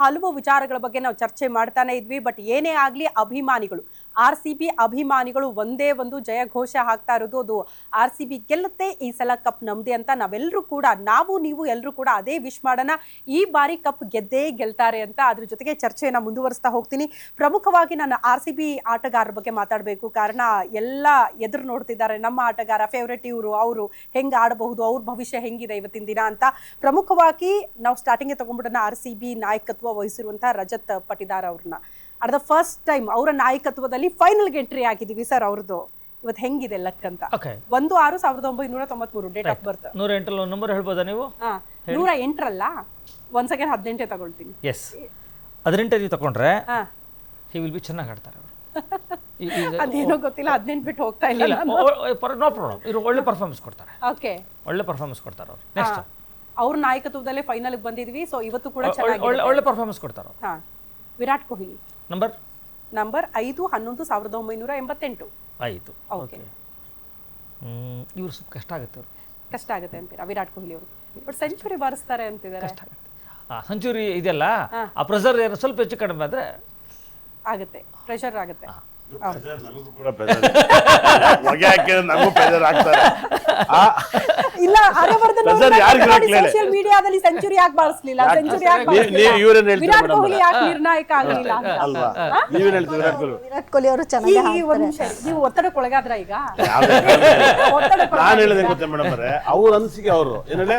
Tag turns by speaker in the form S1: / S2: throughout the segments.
S1: ಹಲವು ವಿಚಾರಗಳ ಬಗ್ಗೆ ನಾವು ಚರ್ಚೆ ಮಾಡ್ತಾನೆ ಇದ್ವಿ ಬಟ್ ಏನೇ ಆಗಲಿ ಅಭಿಮಾನಿಗಳು ಆರ್ ಸಿ ಅಭಿಮಾನಿಗಳು ಒಂದೇ ಒಂದು ಜಯ ಘೋಷ ಹಾಕ್ತಾ ಇರೋದು ಅದು ಆರ್ ಸಿ ಗೆಲ್ಲುತ್ತೆ, ಈ ಸಲ ಕಪ್ ನಮ್ದೆ ಅಂತ ನಾವೆಲ್ಲರೂ ಕೂಡ, ನಾವು ನೀವು ಎಲ್ಲರೂ ಕೂಡ ಅದೇ ವಿಶ್ ಮಾಡೋಣ. ಈ ಬಾರಿ ಕಪ್ ಗೆದ್ದೇ ಗೆಲ್ತಾರೆ ಅಂತ ಅದ್ರ ಜೊತೆಗೆ ಚರ್ಚೆಯನ್ನು ಮುಂದುವರಿಸ್ತಾ ಹೋಗ್ತೀನಿ. ಪ್ರಮುಖವಾಗಿ ನಾನು ಆರ್ ಸಿ ಆಟಗಾರರ ಬಗ್ಗೆ ಮಾತಾಡಬೇಕು. ಕಾರಣ ಎಲ್ಲ ಎದುರು ನೋಡ್ತಿದ್ದಾರೆ. ನಮ್ಮ ಆಟಗಾರ ಫೇವ್ರೆಟ್ ಇವರು, ಅವರು ಹೆಂಗೆ ಆಡಬಹುದು, ಅವ್ರ ಭವಿಷ್ಯ ಹೆಂಗಿದೆ ಇವತ್ತಿನ ದಿನ ಅಂತ. ಪ್ರಮುಖವಾಗಿ ನಾವು ಸ್ಟಾರ್ಟಿಂಗ್ ತಗೊಂಡ್ಬಿಡೋಣ ಆರ್ ಸಿ ಬಿ ನಾಯಕತ್ವ ವಹಿಸಿರುವಂತಹ ರಜತ್ ಪಟಿದಾರ್ ಅವ್ರನ್ನ. ಅಟ್ ದ ಫಸ್ಟ್ ಟೈಮ್ ಅವರ ನಾಯಕತ್ವದಲ್ಲಿ ಫೈನಲ್ಗೆ ಎಂಟ್ರಿ ಆಗಿದ್ದೀವಿ ಸರ್ ಅವ್ರದ್ದು ಇವತ್ತು ಹೆಂಗಿದೆ ಲಕ್ ಅಂತ. ಒಂದು ಆರು ಸಾವಿರದ ಒಂಬೈನೂರ ತೊಂಬತ್ಮೂರು ಡೇಟ್ ಆಫ್ ಬರ್ತ್
S2: ನೂರ ಎಂಟರಲ್ಲಿ ಒಂದು ನಂಬರ್ ಹೇಳ್ಬೋದಾ ನೀವು?
S1: ನೂರ ಎಂಟರಲ್ಲ? ಒಂದ್ ಸೆಕೆಂಡ್ ಹದಿನೆಂಟೇ ತಗೊಳ್ತೀನಿ.
S2: ಎಸ್ ಹದಿನೆಂಟೇ ನೀವು ತಗೊಂಡ್ರೆ
S1: ಹಾ.
S2: ವಿಲ್ ಬಿ ಚೆನ್ನಾಗಿ ಆಡ್ತಾರೆ ಅವರು.
S1: ಅದೇನೋ ಗೊತ್ತಿಲ್ಲ ಹದಿನೆಂಟು ಬಿಟ್ಟು ಹೋಗ್ತಾ ಇಲ್ಲ.
S2: ನೋ ಪ್ರಾಬ್ಲಮ್ ಇವರು ಒಳ್ಳೆ ಪರ್ಫಾರ್ಮೆನ್ಸ್ ಕೊಡ್ತಾರೆ.
S1: ಓಕೆ
S2: ಒಳ್ಳೆ ಪರ್ಫಾರ್ಮೆನ್ಸ್ ಕೊಡ್ತಾರೆ ಅವರು. ನೆಕ್ಸ್ಟ್
S1: ಅವ್ರ ನಾಯಕತ್ವದಲ್ಲೇ ಫೈನಲ್ ಬಂದಿದ್ವಿ ಸೊ ಇವತ್ತು ಕೂಡ ಚೆನ್ನಾಗಿ
S2: ಒಳ್ಳೆ ಒಳ್ಳೆ ಪರ್ಫಾರ್ಮೆನ್ಸ್ ಕೊಡ್ತಾರೆ
S1: ವಿರಾಟ್ ಕೊಹ್ಲಿ.
S2: ನಂಬರ್
S1: ನಂಬರ್ ಐದು ಹನ್ನೊಂದು ಸಾವಿರದ ಒಂಬೈನೂರ ಎಂಬತ್ತೆಂಟು.
S2: ಆಯಿತು ಓಕೆ ಇವ್ರು ಸ್ವಲ್ಪ ಕಷ್ಟ ಆಗುತ್ತೆ ಅವ್ರಿಗೆ.
S1: ಕಷ್ಟ ಆಗುತ್ತೆ ಅಂತೀರಾ? ವಿರಾಟ್ ಕೊಹ್ಲಿ ಅವರು. ಬಟ್ ಸೆಂಚುರಿ ಬಾರಿಸ್ತಾರೆ ಅಂತಿದ್ದಾರೆ
S2: ಕಷ್ಟ ಆಗುತ್ತೆ. ಆ ಸೆಂಚುರಿ ಇದೆಯಲ್ಲ ಆ ಪ್ರೆಸರ್ ಏನು ಸ್ವಲ್ಪ ಹೆಚ್ಚು ಕಡಿಮೆ ಆದರೆ
S1: ಆಗುತ್ತೆ. ಪ್ರೆಷರ್ ಆಗುತ್ತೆ.
S3: ನಮಗೂ ಕೂಡ ಪ್ರೆಷರ್ ಹೊಗೆ ಹಾಕಿದ್ರೆ ನಮಗೂ ಪ್ರೆಷರ್ ಆಗ್ತಾರೆ. ಆ,
S1: ಇಲ್ಲ
S3: ಹಾಕ್ಲಿಲ್ಲ.
S1: ಸೋಷಿಯಲ್ ಮೀಡಿಯಾದಲ್ಲಿ ಸೆಂಚುರಿ ಯಾಕೆ ಬಳಸಲಿಲ್ಲ? ಸೆಂಚುರಿ ಯಾಕೆ ವಿರಾಟ್ ಕೊಹ್ಲಿ ಯಾಕೆ ನಿರ್ಣಾಯಕ ಆಗಲಿಲ್ಲ
S3: ವಿರಾಟ್ ಕೊಹ್ಲಿ
S4: ವಿರಾಟ್ ಕೊಹ್ಲಿ ಅವರು ಚೆನ್ನಾಗಿ
S1: ಈ ಒಂದ್ ನಿಮಿಷ ನೀವು ಒತ್ತಡಕ್ಕೊಳಗಾದ್ರ ಈಗ?
S3: ನಾನು ಹೇಳಿದೆ ಗೊತ್ತೆ ಮೇಡಮ್ ಅವರೇ? ಅವ್ರ ಅನಿಸಿಕೆ ಅವರು. ಏನಲ್ಲೇ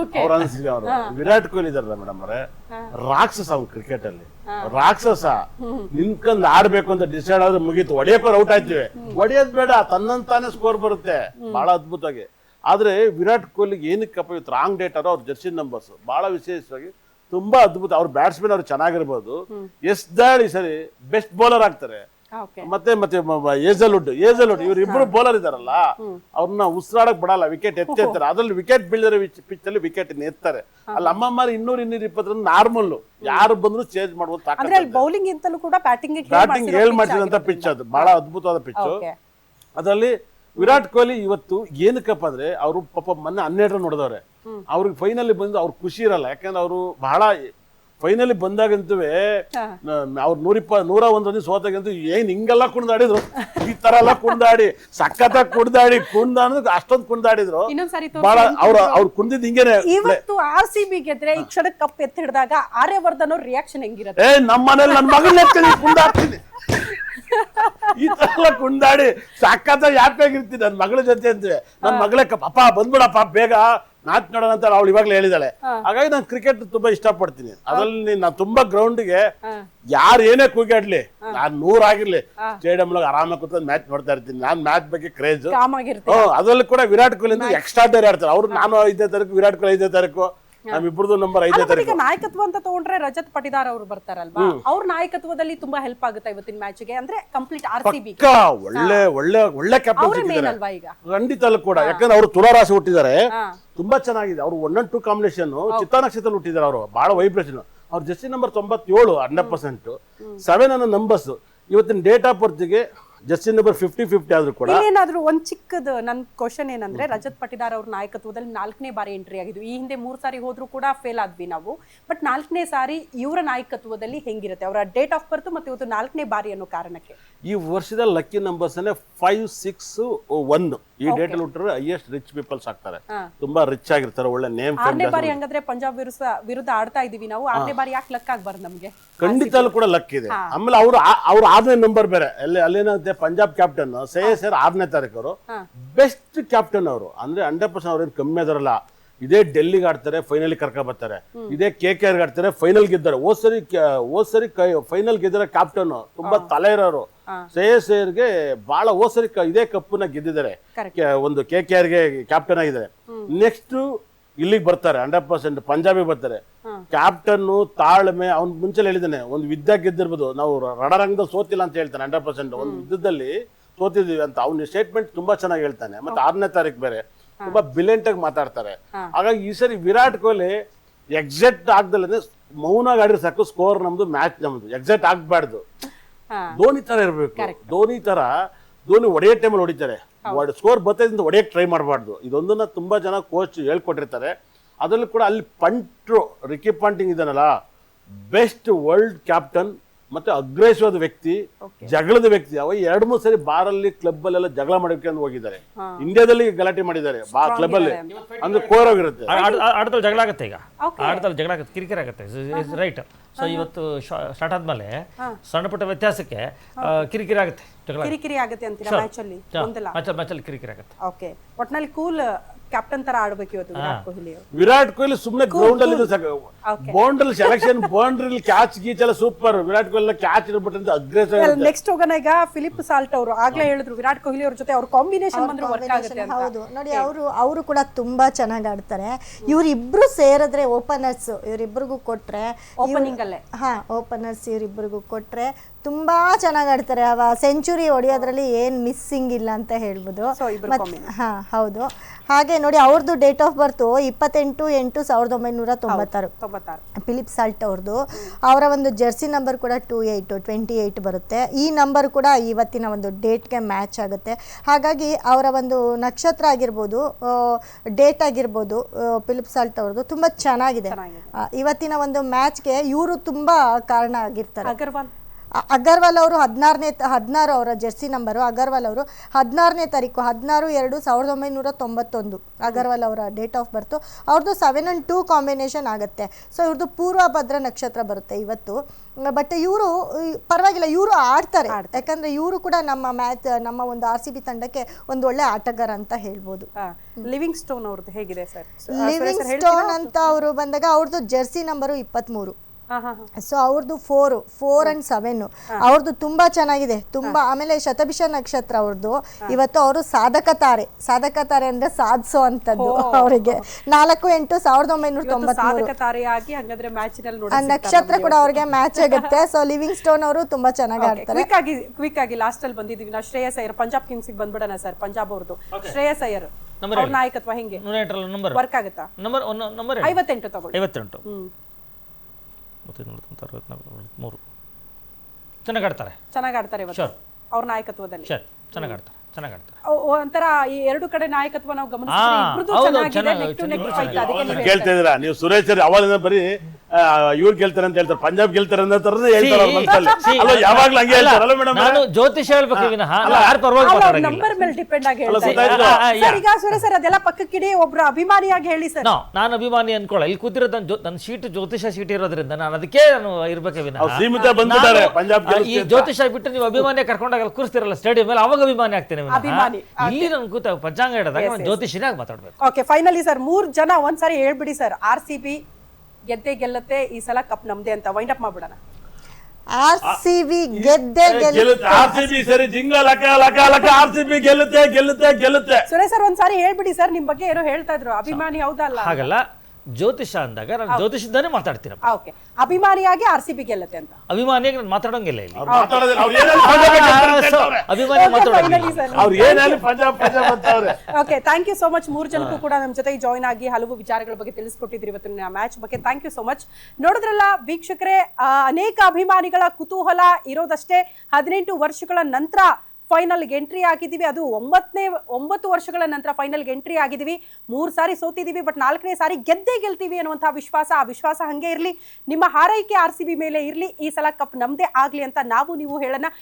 S1: Okay.
S3: ಅವ್ರ ಅನಿಸಿಕೆ ಅವರು. ವಿರಾಟ್ ಕೊಹ್ಲಿ ಇದಾರಲ್ಲ ಮೇಡಮ್ ಅವರೇ ರಾಕ್ಷಸ ಅವ್ನು ಕ್ರಿಕೆಟ್ ಅಲ್ಲಿ. ರಾಕ್ಷಸ. ನಿಂತ್ಕೊಂಡ್ ಆಡ್ಬೇಕು ಅಂತ ಡಿಸೈಡ್ ಆದ್ರೆ ಮುಗೀತು. ಹೊಡಿಯಕ್ಕೆ ಔಟ್ ಆಯ್ತೀವಿ. ಹೊಡಿಯೋದ್ ಬೇಡ ತನ್ನಂತಾನೆ ಸ್ಕೋರ್ ಬರುತ್ತೆ. ಬಹಳ ಅದ್ಭುತವಾಗಿ. ಆದ್ರೆ ವಿರಾಟ್ ಕೊಹ್ಲಿಗೆ ಏನಕ್ಕಪ್ಪ ಇವತ್ತು ರಾಂಗ್ ಡೇಟ್ ಅವ್ರ ಜರ್ಸಿ ನಂಬರ್ಸ್ ಬಹಳ ವಿಶೇಷವಾಗಿ ತುಂಬಾ ಅದ್ಭುತ. ಅವ್ರ ಬ್ಯಾಟ್ಸ್ಮನ್ ಅವ್ರು ಚೆನ್ನಾಗಿರ್ಬೋದು. ಎಸ್ ದಾಳಿ ಸರಿ ಬೆಸ್ಟ್ ಬೌಲರ್ ಆಗ್ತಾರೆ. ಮತ್ತೆ ಮತ್ತೆ ಏಜಲ್ವುಡ್ ಏಜಲ್ವುಡ್ ಇವ್ರು ಇಬ್ರು ಬೌಲರ್ ಇದಾರಲ್ಲ ಅವ್ರನ್ನ ಉಸಿರಾಡಕ್ ಬಿಡಲ್ಲ ವಿಕೆಟ್ ಎತ್ತಿರ್ತಾರೆ ಅದ್ರಲ್ಲಿ ವಿಕೆಟ್ ಬೀಳ್ದರೆ ಪಿಚ್ ಅಲ್ಲಿ ವಿಕೆಟ್ ಎತ್ತಾರೆ. ಅಲ್ಲಿ ಅಮ್ಮಮ್ಮ ಇನ್ನೂರ್ ಇನ್ನೂರ ಇಪ್ಪತ್ತರಿಂದ ನಾರ್ಮಲ್ ಯಾರು ಬಂದ್ರು ಚೇಂಜ್ ಮಾಡ್ಬೋದು
S1: ಬೌಲಿಂಗ್ ಬ್ಯಾಟಿಂಗ್
S3: ಹೇಳ್ ಮಾಡಿಸಿದಂತ ಪಿಚ್ ಅದು. ಬಹಳ ಅದ್ಭುತವಾದ ಪಿಚ್ ಅದರಲ್ಲಿ ವಿರಾಟ್ ಕೊಹ್ಲಿ ಇವತ್ತು ಏನಕ್ಕಪ್ಪ ಅಂದ್ರೆ ಅವರು ಪಾಪ ಮೊನ್ನೆ ಹನ್ನೆರಡು ನೋಡಿದವ್ರೆ ಅವ್ರಿಗೆ ಫೈನಲ್ ಬಂದು ಅವ್ರ ಖುಷಿ ಇರಲ್ಲ. ಯಾಕಂದ್ರೆ ಅವರು ಬಹಳ ಫೈನಲಿ ಬಂದಾಗಂತೂ ಅವ್ರು ನೂರಿಪ್ಪ ನೂರ ಒಂದ್ ರನ್ ಸೋತಾಗಂತೂ ಏನ್ ಹಿಂಗೆಲ್ಲ ಕುಣ್ದಾಡಿದ್ರು? ಈ ತರ ಎಲ್ಲ ಕುಣ್ದಾಡಿ ಸಖತ್ತಾಗಿ ಕುಣ್ದಾಡಿ ಕುಣ್ದ ಅನ್ನೋದು ಅಷ್ಟೊಂದು ಕುಣ್ದಾಡಿದ್ರು. ಬಹಳ ಅವ್ರ ಅವ್ರು ಕುಣ್ದಿದ್ ಹಿಂಗೇನೆ
S1: ಇವತ್ತು ಆರ್ ಸಿ ಬಿ ಗೆದ್ರೆ ಈ ಕ್ಷಣ ಕಪ್ ಎತ್ತಿ ಹಿಡಿದಾಗ ಆರ್ಯವರ್ಧನ್ ಅವ್ರ ರಿಯಾಕ್ಷನ್ ಹೆಂಗಿರುತ್ತೆ?
S3: ಏ ನಮ್ಮ ಮನೇಲಿ ನನ್ನ ಮಗನ್ ಕುಂದಾಡ್ತೀನಿ ಈ ತರ ಕುಂದಾಡಿ ಸಖತ್ತ ಯಾಕಾಗಿರ್ತೀನಿ ನನ್ನ ಮಗಳ ಜೊತೆ ಅಂದ್ರೆ. ನನ್ನ ಮಗಳೇ ಪಾಪ ಬಂದ್ಬಿಡಪ್ಪ ಬೇಗ ನಾಚ್ ನೋಡೋಣ ಅಂತ ಅವಳು ಇವಾಗ್ಲೇ ಹೇಳಿದಾಳೆ. ಹಾಗಾಗಿ ನಾನು ಕ್ರಿಕೆಟ್ ತುಂಬಾ ಇಷ್ಟಪಡ್ತೀನಿ. ಅದ್ರಲ್ಲಿ ನಾನು ತುಂಬಾ ಗ್ರೌಂಡ್ಗೆ ಯಾರು ಏನೇ ಕೂಗಾಡ್ಲಿ ನಾನ್ ನೂರ್ ಆಗಿರ್ಲಿ ಸ್ಟೇಡಿಯಂ ಒಳಗೆ ಆರಾಮಾಗಿ ಕೂತ್ಕೊಂಡು ಮ್ಯಾಚ್ ನೋಡ್ತಾ ಇರ್ತೀನಿ. ನಾನ್ ಮ್ಯಾಚ್ ಬಗ್ಗೆ ಕ್ರೇಜ್ ಅದ್ರಲ್ಲಿ ಕೂಡ ವಿರಾಟ್ ಕೊಹ್ಲಿ ಎಕ್ಸ್ಟ್ರಾ ಡೇರಿ ಆಡ್ತಾರೆ. ಅವ್ರು ನಾನು ಐದೇ ತಾರೀಕು ವಿರಾಟ್ ಕೊಹ್ಲಿ ಐದೇ ತಾರೀಕು. ನಮ್ಮಿಬ್ರದ್ದು ನಂಬರ್ ಐದನೇ ತಾರೀಕು.
S1: ನಾಯಕತ್ವ ಅಂತ ತಗೊಂಡ್ರೆ ರಜತ್ ಪಟಿದಾರ್ ಅವರು ಬರ್ತಾರಲ್ವಾ? ಅವ್ರ ನಾಯಕತ್ವದಲ್ಲಿ ತುಂಬಾ ಹೆಲ್ಪ್ ಆಗುತ್ತೆ ಇವತ್ತಿನ ಮ್ಯಾಚ್ಗೆ ಅಂದ್ರೆ ಕಂಪ್ಲೀಟ್ ಆರ್ ಸಿ ಬಿ
S3: ಪಕ್ಕ ಒಳ್ಳೆ ಒಳ್ಳೆ ಒಳ್ಳೆ ಕ್ಯಾಪ್ಟನ್
S1: ಅವರೇ ಮೇನ್
S3: ಸಿಕ್ಕಿದ್ದಾರೆ.
S1: ಅಲ್ವಾ ಈಗ?
S3: ಖಂಡಿತ ಅಲ್ಲೂ ಕೂಡ ಯಾಕಂದ್ರೆ ಅವರು ತುಲಾರಾಶಿ ಹುಟ್ಟಿದ್ದಾರೆ.
S1: ಹಾ.
S3: ತುಂಬಾ ಚೆನ್ನಾಗಿದೆ. ಅವ್ರು ಒನ್ ಅಂಡ್ ಟೂ ಕಾಂಬಿನೇಷನ್ ಚಿತ್ತ ನಕ್ಷತ್ರದಲ್ಲಿ ಹುಟ್ಟಿದ್ದಾರೆ ಅವರು. ಬಹಳ ವೈಬ್ರೇಷನ್ ಅವ್ರ ಜೆಸ್ಸಿ ನಂಬರ್ ತೊಂಬತ್ತೇಳು ಹಂಡ್ರೆಡ್ ಪರ್ಸೆಂಟ್ ಸೆವೆನ್ ಅನ್ನೋ ನಂಬರ್ಸ್ ಇವತ್ತಿನ ಡೇಟ್ ಆಫ್ ಬರ್ತ್ಗೆ ಜೆಸ್ಸಿ ನಂಬರ್ ಫಿಫ್ಟಿ ಫಿಫ್ಟಿ ಆದ್ರೂ ಕೂಡ
S1: ಏನಾದ್ರೂ ಒಂದ್ ಚಿಕ್ಕದು ನನ್ ಕ್ವಶನ್ ಏನಂದ್ರೆ ರಜತ್ ಪಟಿದಾರ್ ಅವ್ರ ನಾಯಕತ್ವದಲ್ಲಿ ನಾಲ್ಕನೇ ಬಾರಿ ಎಂಟ್ರಿ ಆಗಿದ್ವಿ ಈ ಹಿಂದೆ ಮೂರ್ ಸಾರಿ ಹೋದ್ರು ಕೂಡ ಫೇಲ್ ಆದ್ವಿ ನಾವು. ಬಟ್ ನಾಲ್ಕನೇ ಸಾರಿ ಇವರ ನಾಯಕತ್ವದಲ್ಲಿ ಹೆಂಗಿರುತ್ತೆ? ಅವರ ಡೇಟ್ ಆಫ್ ಬರ್ತ್ ಮತ್ತೆ ಇವತ್ತು ನಾಲ್ಕನೇ ಬಾರಿ ಅನ್ನೋ ಕಾರಣಕ್ಕೆ.
S3: ಈ ವರ್ಷದ lucky numbers five six one ಈ ಡೇಟ್ ಅಲ್ಲಿ ಹುಟ್ಟರೆ ಹೈಯೆಸ್ಟ್ ರಿಚ್ ಪೀಪಲ್ಸ್ ಆಗ್ತಾರೆ. ತುಂಬಾ ರಿಚ್ ಆಗಿರ್ತಾರೆ ಒಳ್ಳೆ ನೇಮ್
S1: ಆರನೇ ಬಾರಿ ಹಂಗಂದ್ರೆ ಪಂಜಾಬ್ ವಿರುದ್ಧ ವಿರುದ್ಧ ಆಡ್ತಾ ಇದೀವಿ ನಾವು. ಆರನೇ ಬಾರಿ ಯಾಕೆ ಲಕ್ ಆಗ್ಬಾರ್ದು ನಮಗೆ?
S3: ಖಂಡಿತ ಅಲ್ಲೂ ಕೂಡ ಲಕ್ ಇದೆ. ಆಮೇಲೆ ಅವರು ಅವ್ರ ಆರನೇ ನಂಬರ್ ಬೇರೆ. ಅಲ್ಲಿ ಅಲ್ಲೇನಂತೆ ಪಂಜಾಬ್ ಕ್ಯಾಪ್ಟನ್ ಸರ್ ಆರನೇ ತಾರೀಕು ಅವರು. ಬೆಸ್ಟ್ ಕ್ಯಾಪ್ಟನ್ ಅವರು. ಅಂದ್ರೆ ಹಂಡ್ರೆಡ್ ಪರ್ಸೆಂಟ್ ಅವ್ರೇನು ಕಮ್ಮಿ ಅದರಲ್ಲ ಇದೇ ಡೆಲ್ಲಿಗೆ ಆಡ್ತಾರೆ ಫೈನಲ್ ಕರ್ಕ ಬರ್ತಾರೆ. ಇದೇ ಕೆ ಕೆ ಆರ್ಗೆ ಆಡ್ತಾರೆ ಫೈನಲ್ ಗೆದ್ದಾರೆ. ಹೋದ್ ಸರಿ ಹೋದ್ ಸರಿ ಫೈನಲ್ ಗೆದ್ದರೆ ಕ್ಯಾಪ್ಟನ್ ತುಂಬಾ ತಲೆ ಇರೋರು ಶ್ರೇಯಸ್ ಅಯ್ಯರ್ಗೆ ಬಹಳ ಹೋದ್ ಸರಿ ಇದೇ ಇದೇ ಕಪ್ಪನ್ನ ಗೆದ್ದಿದ್ದಾರೆ. ಒಂದು ಕೆ ಕೆ ಆರ್ಗೆ ಕ್ಯಾಪ್ಟನ್ ಆಗಿದ್ದಾರೆ. ನೆಕ್ಸ್ಟ್ ಇಲ್ಲಿಗೆ ಬರ್ತಾರೆ ಹಂಡ್ರೆಡ್ ಪರ್ಸೆಂಟ್ ಪಂಜಾಬಿ ಬರ್ತಾರೆ. ಕ್ಯಾಪ್ಟನ್ ತಾಳ್ಮೆ ಅವ್ನ್ ಮುಂಚೆ ಹೇಳಿದಾನೆ ಒಂದು ವಿದ್ಯಾ ಗೆದ್ದಿರ್ಬೋದು ನಾವು ರಣರಂಗದ ಸೋತಿಲ್ಲ ಅಂತ ಹೇಳ್ತಾನೆ ಹಂಡ್ರೆಡ್ ಪರ್ಸೆಂಟ್ ಒಂದು ಯುದ್ಧದಲ್ಲಿ ಸೋತಿದ್ದೀವಿ ಅಂತ ಅವ್ನ ಸ್ಟೇಟ್ಮೆಂಟ್ ತುಂಬಾ ಚೆನ್ನಾಗಿ ಹೇಳ್ತಾನೆ. ಮತ್ತೆ ಆರನೇ ತಾರೀಕು ಬೇರೆ. ತುಂಬಾ ಬಿಲೆಂಟ್ ಆಗಿ ಮಾತಾಡ್ತಾರೆ. ಹಾಗಾಗಿ ಈ ಸರಿ ವಿರಾಟ್ ಕೊಹ್ಲಿ ಎಕ್ಸಾಕ್ಟ್ ಆಗ್ದಲ್ಲದೆ ಮೌನ ಆಡಿದ್ರೆ ಸಾಕು ಸ್ಕೋರ್ ನಮ್ದು ಮ್ಯಾಚ್ ನಮ್ದು. ಎಕ್ಸಾಕ್ಟ್ ಆಗ್ಬಾರ್ದು. ಧೋನಿ ತರ ಇರ್ಬೇಕು. ಧೋನಿ ತರ ಧೋನಿ ಹೊಡೆಯೋ ಟೈಮಲ್ಲಿ ಹೊಡಿತಾರೆ. ಸ್ಕೋರ್ ಬರ್ತದಿಂದ ಒಡೆಯಕ್ಕೆ ಟ್ರೈ ಮಾಡಬಾರ್ದು. ಇದೊಂದನ್ನ ತುಂಬಾ ಜನ ಕೋಚ್ ಹೇಳ್ಕೊಟ್ಟಿರ್ತಾರೆ. ಅದರಲ್ಲೂ ಕೂಡ ಅಲ್ಲಿ ಪಂಟ್ರು ರಿಕಿ ಪಾಂಟಿಂಗ್ ಇದನ್ನಲ್ಲ ಬೆಸ್ಟ್ ವರ್ಲ್ಡ್ ಕ್ಯಾಪ್ಟನ್ ಮತ್ತೆ ಅಗ್ರೆಸಿವ್ ವ್ಯಕ್ತಿ ಜಗಳದ ವ್ಯಕ್ತಿ ಅವ ಎರಡ್ ಮೂರ್ ಸರಿ ಬಾರಲ್ಲಿ ಕ್ಲಬ್ ಅಲ್ಲೆಲ್ಲ ಜಗಳ ಮಾಡ್ಕೊಂಡು ಹೋಗಿದ್ದಾರೆ. ಇಂಡಿಯಾದಲ್ಲಿ ಗಲಾಟೆ ಮಾಡಿದ್ದಾರೆ ಬಾ ಕ್ಲಬ್ ಅಲ್ಲಿ. ಅಂದ್ರೆ ಕೋರ್ ಆಗಿರುತ್ತೆ.
S2: ಆಟದಲ್ಲಿ ಜಗಳ ಆಗುತ್ತೆ ಈಗ. ಆಟದಲ್ಲಿ ಜಗಳ ಆಗುತ್ತೆ ಕಿರಿಕಿರಿ ಆಗುತ್ತೆ. ರೈಟ್ ಸೊ ಇವತ್ತು ಸ್ಟಾರ್ಟ್ ಆದ್ಮೇಲೆ ಸಣ್ಣ ಪುಟ್ಟ ವ್ಯತ್ಯಾಸಕ್ಕೆ ಕಿರಿಕಿರಿ ಆಗುತ್ತೆ ಜಗಳ.
S1: ಕಿರಿಕಿರಿ ಆಗುತ್ತೆ ಅಂತೀರಾ ಮ್ಯಾಚ್ ಅಲ್ಲಿ?
S2: ಕಿರಿಕಿರಿ ಆಗುತ್ತೆ.
S1: ಓಕೆ ಒಟ್ನಲ್ಲಿ ಕೂಲ್ ಕ್ಯಾಪ್ಟನ್ ತರ ಆಡ್ಬೇಕು ಇವತ್ತು ವಿರಾಟ್ ಕೊಹ್ಲಿ
S3: ವಿರಾಟ್ ಕೊಹ್ಲಿ ಸುಮ್ಮನೆ ಗ್ರೌಂಡ್ ಅಲ್ಲಿ ಬೌಂಡ್ರಿ ಸೆಲೆಕ್ಷನ್ ಬೌಂಡ್ರಿ ಕ್ಯಾಚ್ ಗೀಚ್ ಎಲ್ಲ ಸೂಪರ್ ವಿರಾಟ್ ಕೊಹ್ಲಿ ಕ್ಯಾಚ್ ಇರ್ಬಿಟ್ಟು ಅಗ್ರೆಸಿವ್
S1: ನೆಕ್ಸ್ಟ್ ಹೋಗೋಣ ಈಗ ಫಿಲಿಪ್ ಸಾಲ್ಟ್ ಅವರು. ಆಗ್ಲೇ ಹೇಳಿದ್ರು ವಿರಾಟ್ ಕೊಹ್ಲಿ ಅವ್ರ ಜೊತೆ ಅವ್ರ ಕಾಂಬಿನೇಷನ್ ಬಂದ್ರೆ ವರ್ಕ್ ಆಗುತ್ತೆ
S4: ಹೌದು. ನೋಡಿ ಅವರು ಅವರು ಕೂಡ ತುಂಬಾ ಚೆನ್ನಾಗಿ ಆಡ್ತಾರೆ. ಇವರಿಬ್ರು ಸೇರಿದ್ರೆ ಓಪನರ್ಸ್ ಇವರಿಬ್ರಿಗೂ ಕೊಟ್ರೆ
S1: ಓಪನಿಂಗ್ ಅಲ್ಲೇ.
S4: ಹಾ ಓಪನರ್ಸ್ ಇವರಿಬ್ರಿಗೂ ಕೊಟ್ರೆ ತುಂಬಾ ಚೆನ್ನಾಗಿ ಆಡ್ತಾರೆ. ಅವ ಸೆಂಚುರಿ ಹೊಡೆಯೋದ್ರಲ್ಲಿ ಏನ್ ಮಿಸ್ಸಿಂಗ್ ಇಲ್ಲ ಅಂತ ಹೇಳ್ಬೋದು. ಹಾ ಹೌದು. ಹಾಗೆ ನೋಡಿ ಅವ್ರದ್ದು ಡೇಟ್ ಆಫ್ ಬರ್ತು ಇಪ್ಪತ್ತೆಂಟು ಎಂಟು ಸಾವಿರದ ಒಂಬೈನೂರ ತೊಂಬತ್ತಾರು. ಫಿಲಿಪ್ ಸಾಲ್ಟ್ ಅವ್ರದ್ದು ಅವರ ಒಂದು ಜರ್ಸಿ ನಂಬರ್ ಕೂಡ ಟೂ ಏಯ್ಟ್ ಟ್ವೆಂಟಿ ಏಯ್ಟ್ ಬರುತ್ತೆ. ಈ ನಂಬರ್ ಕೂಡ ಇವತ್ತಿನ ಒಂದು ಡೇಟ್ಗೆ ಮ್ಯಾಚ್ ಆಗುತ್ತೆ. ಹಾಗಾಗಿ ಅವರ ಒಂದು ನಕ್ಷತ್ರ ಆಗಿರ್ಬೋದು ಡೇಟ್ ಆಗಿರ್ಬೋದು ಫಿಲಿಪ್ ಸಾಲ್ಟ್ ಅವ್ರದ್ದು ತುಂಬ ಚೆನ್ನಾಗಿದೆ. ಇವತ್ತಿನ ಒಂದು ಮ್ಯಾಚ್ಗೆ ಇವರು ತುಂಬ ಕಾರಣ ಆಗಿರ್ತಾರೆ.
S1: ಅಗರ್ವಾಲ್.
S4: ಅಗರ್ವಾಲ್ ಅವರು ಹದಿನಾರನೇ ಹದಿನಾರು ಅವರ ಜೆರ್ಸಿ ನಂಬರು ಅಗರ್ವಾಲ್ ಅವರು ಹದಿನಾರನೇ ತಾರೀಕು ಹದಿನಾರು ಎರಡು ಸಾವಿರದ ಒಂಬೈನೂರ ತೊಂಬತ್ತೊಂದು ಅಗರ್ವಾಲ್ ಅವರ ಡೇಟ್ ಆಫ್ ಬರ್ತು. ಅವ್ರದ್ದು ಸೆವೆನ್ ಆ್ಯಂಡ್ ಟೂ ಕಾಂಬಿನೇಷನ್ ಆಗುತ್ತೆ. ಸೊ ಇವ್ರದ್ದು ಪೂರ್ವಭದ್ರ ನಕ್ಷತ್ರ ಬರುತ್ತೆ ಇವತ್ತು. ಬಟ್ ಇವರು ಪರವಾಗಿಲ್ಲ ಇವರು ಆಡ್ತಾರೆ. ಯಾಕಂದ್ರೆ ಇವರು ಕೂಡ ನಮ್ಮ ಮ್ಯಾಚ್ ನಮ್ಮ ಒಂದು ಆರ್ ಸಿ ಬಿ ತಂಡಕ್ಕೆ ಒಂದು ಒಳ್ಳೆ ಆಟಗಾರ ಅಂತ ಹೇಳ್ಬೋದು.
S1: ಲಿವಿಂಗ್ ಸ್ಟೋನ್ ಅವ್ರದ್ದು ಹೇಗಿದೆ ಸರ್?
S4: ಲಿವಿಂಗ್ ಸ್ಟೋನ್ ಅಂತ ಅವರು ಬಂದಾಗ ಅವ್ರದ್ದು ಜೆರ್ಸಿ ನಂಬರು ಇಪ್ಪತ್ತ್ಮೂರು ಸೊ ಅವ್ರದ್ದು ಫೋರ್ ಫೋರ್ ಅಂಡ್ ಸೆವೆನ್ ಅವ್ರದ್ದು ತುಂಬಾ ಚೆನ್ನಾಗಿದೆ. ತುಂಬಾ ಆಮೇಲೆ ಶತಭಿಷ ನಕ್ಷತ್ರ ಅವ್ರದ್ದು ಇವತ್ತು ಅವರು ಸಾಧಕ ತಾರೆ. ಸಾಧಕ ತಾರೆ ಅಂದ್ರೆ ಸಾಧಿಸೋ ಅಂತದ್ದು ಅವರಿಗೆ. ನಾಲ್ಕು ಎಂಟು ಸಾವಿರದ ಒಂಬೈನೂರ ತೊಂಬತ್ಮೂರು.
S1: ಸಾಧಕ ತಾರೆಯಾಗಿ ಹಂಗಾದ್ರೆ ಮ್ಯಾಚ್ನಲ್ಲಿ
S4: ಆ ನಕ್ಷತ್ರ ಕೂಡ ಅವ್ರಿಗೆ ಮ್ಯಾಚ್ ಆಗುತ್ತೆ. ಸೊ ಲಿವಿಂಗ್ ಸ್ಟೋನ್ ಅವರು ತುಂಬಾ ಚೆನ್ನಾಗಿ ಆಡ್ತಾರೆ.
S1: ಕ್ವಿಕ್ ಆಗಿ ಕ್ವಿಕ್ ಆಗಿ ಲಾಸ್ಟ್ ಅಲ್ಲಿ ಬಂದಿದೀವಿ ನಾವು ಶ್ರೇಯಸ್ ಅಯ್ಯರ್ ಪಂಜಾಬ್ ಕಿಂಗ್ಸ್ ಬಂದ್ಬಿಡೋಣ ಸರ್ ಪಂಜಾಬ್ ಅವ್ರದ್ದು ಶ್ರೇಯಸ್ ಅಯ್ಯರ್ ನಾಯಕತ್ವ ಹೆಂಗೆ? ವರ್ಕ್ ಆಗುತ್ತಾ?
S2: ನಂಬರ್
S1: ಐವತ್ತೆಂಟು ತಗೊಳ್ಳಿ.
S2: ಐವತ್ತೆಂಟು.
S1: ಹ್ಮ್.
S2: ಮೂವತ್ತೈದು ನಲವತ್ತೊಂದು ಅರವತ್ನಾಲ್ಕು ನಲವತ್ತ್ಮೂರು ಚೆನ್ನಾಗಿ ಆಡ್ತಾರೆ
S1: ಚೆನ್ನಾಗಿ ಆಡ್ತಾರೆ ಇವತ್ತು.
S2: Sure.
S1: ಅವ್ರ ನಾಯಕತ್ವದಲ್ಲಿ.
S2: ಶರ್ ಚೆನ್ನಾಗಿ ಆಡ್ತಾರೆ ಚೆನ್ನಾಗಿ ಆಡ್ತಾರೆ
S1: ಒ- ಒಂಥರ ಈ ಎರಡು ಕಡೆ ನಾಯಕತ್ವ ನಾವು
S2: ಗಮನಿಸ್ತೀವಿ
S1: ಗಮನಿಸಿದ್ರೆ ಇಬ್ರದ್ದು
S2: ಹೌದು,
S1: ಚೆನ್ನಾಗಿದೆ
S2: ಚೆನ್ನಾಗಿ-
S1: ನೆಕ್ ಫೈಟ್ ಅದಕ್ಕೆ ನೀವು
S3: ಕೇಳ್ತಾ ಇದ್ದೀರಾ? ನೀವು ಸುರೇಶ್ ಸರ್ ಅವಾಗಿಂದ ಬರೀ ಇವ್ರು ಗೆಲ್ತಾರೆ ಅಂತ ಹೇಳ್ತಾರೆ. ಪಂಜಾಬ್ ಗೆಲ್ತಾರೆ ಅಂತ ಹೇಳ್ತಾರೆ ಅವ್ರ ಮನಸ್ಸಲ್ಲಿ
S2: See,
S3: ಅಲ್ಲ ಯಾವಾಗ್ಲೂ ಹಂಗೆ ಹೇಳ್ತಾರಲ್ಲ ಮೇಡಮ್
S2: ನಾನು ಜ್ಯೋತಿಷ ಹೇಳ್ಬೇಕು ವಿನಃ. ಯಾರು ಪರವಾಗಿ ಮಾತಾಡಂಗಿಲ್ಲ.
S1: ನಂಬರ್ ಮೇಲೆ ಡಿಪೆಂಡ್ ಆಗಿ ಸರ್ ಈಗ ಸುರೇಶ್ ಸರ್ ಅದೆಲ್ಲ ಪಕ್ಕಕ್ಕಿಡಿ ಒಬ್ರು ಅಭಿಮಾನಿಯಾಗಿ ಹೇಳಿ ಸರ್.
S2: ನಾನು ಅಭಿಮಾನಿ ಅನ್ಕೊಳ್ಳ. ಇಲ್ಲಿ ಕೂತಿರೋ ನನ್ನ ಜೊ- ನನ್ನ ಶೀಟ್ ಜ್ಯೋತಿಷ ಶೀಟ್ ಇರೋದ್ರಿಂದ ನಾನು ಅದಕ್ಕೆ ನಾನು ಇರ್ಬೇಕು ವಿನಃ.
S3: ಸೀಮಿತ ಬಂದ್ಬಿಟ್ಟಾರೆ, ಪಂಜಾಬ್
S2: ಈ. ಜ್ಯೋತಿಷ ಬಿಟ್ಟು ನೀವು ಅಭಿಮಾನಿ ಕರ್ಕೊಂಡಾಗ ಕೂರಿಸ್ತಿರಲ್ಲ ಸ್ಟೇಡಿಯಂ ಮೇಲೆ ಅವಾಗ ಅಭಿಮಾನಿ ಆಗ್ತೇನೆ. ಇಲ್ಲಿ ನಾನು ಕೂತ ಪಂಚಾಂಗ ಹಿಡಿದಾಗ ನಾನು ಜ್ಯೋತಿಷಿನೇ ಮಾತಾಡ್ಬೇಕು.
S1: ಓಕೆ ಫೈನಲಿ ಸರ್ ಮೂರ್ ಜನ ಒಂದ್ಸರಿ ಹೇಳ್ಬಿಡಿ ಸರ್ ಆರ್ ಸಿ ಬಿ ಗೆದ್ದೆ ಗೆಲ್ಲತ್ತೆ ಈ ಸಲ ಕಪ್ ನಮ್ದೆ ಅಂತ ವೈಂಡ್ ಅಪ್ ಮಾಡ್ಬಿಡೋಣ.
S4: ಆರ್ ಸಿ ಬಿ ಗೆದ್ದೆ ಗೆಲ್
S3: ಗೆಲ್ಲುತ್ತೆ. ಆರ್ ಸಿ ಬಿ ಸರಿ ಜಿಂಗ ಲಕ ಲಕ ಲಕ ಆರ್ ಸಿ ಬಿ ಗೆಲ್ಲುತ್ತೆ ಗೆಲ್ಲುತ್ತೆ ಗೆಲ್ಲುತ್ತೆ.
S1: ಸುರೇಶ್ ಸರ್ ಒಂದ್ಸಾರಿ ಹೇಳ್ಬಿಡಿ ಸರ್ ನಿಮ್ ಬಗ್ಗೆ ಏನೋ ಹೇಳ್ತಾ ಇದ್ರು. ಅಭಿಮಾನಿ ಹೌದಲ್ಲ?
S2: ಹಾಗಲ್ಲ. ಜ್ಯೋತಿಷ ಅಂದಾಗ ನಾನು ಜ್ಯೋತಿಷದಿಂದಾನೇ ಮಾತಾಡ್ತೀನಿ
S1: ಓಕೆ ಅಭಿಮಾನಿಯಾಗಿ ಆರ್ ಸಿ ಬಿ ಗೆಲ್ಲತ್ತೆ ಅಂತ.
S2: ಅಭಿಮಾನಿಯಾಗಿ ನಾನು ಮಾತಾಡೋಂಗಿಲ್ಲ ಇಲ್ಲಿ.
S3: ಅವ್ರು ಮಾತಾಡೋದಿಲ್ಲ. ಅವ್ರು ಏನೇನು ಪಂಜಾಬ್ ಗೆಲ್ತಾರೆ ಅಂತ ಹೇಳ್ತಾವ್ರೆ.
S2: ಅಭಿಮಾನಿ ಮಾತಾಡೋಂಗಿಲ್ಲ
S1: ಸರ್
S3: ಅವ್ರು ಏನೇನು Punjab Punjab ಅಂತವ್ರೆ.
S1: Okay thank you so much ಮೂರು ಜನಕ್ಕೂ ಕೂಡ ನಮ್ಮ ಜೊತೆ ಜಾಯ್ನ್ ಆಗಿ ಹಲವು ವಿಚಾರಗಳ ಬಗ್ಗೆ ತಿಳಿಸ್ಕೊಟ್ಟಿದ್ರಿ ಇವತ್ತಿನ ಮ್ಯಾಚ್ ಬಗ್ಗೆ. ಥ್ಯಾಂಕ್ ಯು ಸೋ ಮಚ್ ನೋಡಿದ್ರಲ್ಲ ವೀಕ್ಷಕರೇ ಆ, ಅನೇಕ ಅಭಿಮಾನಿಗಳ ಕುತೂಹಲ ಇರೋದಷ್ಟೇ ಹದಿನೆಂಟು ವರ್ಷಗಳ ನಂತರ ಫೈನಲ್ಗೆ ಎಂಟ್ರಿ ಆಗಿದ್ದೀವಿ. ಅದು ಒಂಬತ್ತನೇ, ಒಂಬತ್ತು ವರ್ಷಗಳ ನಂತರ ಫೈನಲ್ಗೆ ಎಂಟ್ರಿ ಆಗಿದ್ದೀವಿ. ಮೂರು ಸಾರಿ ಸೋತಿದ್ದೀವಿ ಬಟ್ ನಾಲ್ಕನೇ ಸಾರಿ ಗೆದ್ದೇ ಗೆಲ್ತೀವಿ ಅನ್ನುವಂಥ ವಿಶ್ವಾಸ, ಆ ವಿಶ್ವಾಸ ಹಂಗೆ ಇರಲಿ. ನಿಮ್ಮ ಹಾರೈಕೆ ಆರ್ ಮೇಲೆ ಇರಲಿ. ಈ ಸಲ ಕಪ್ ನಮ್ದೇ ಆಗಲಿ ಅಂತ ನಾವು ನೀವು ಹೇಳೋಣ.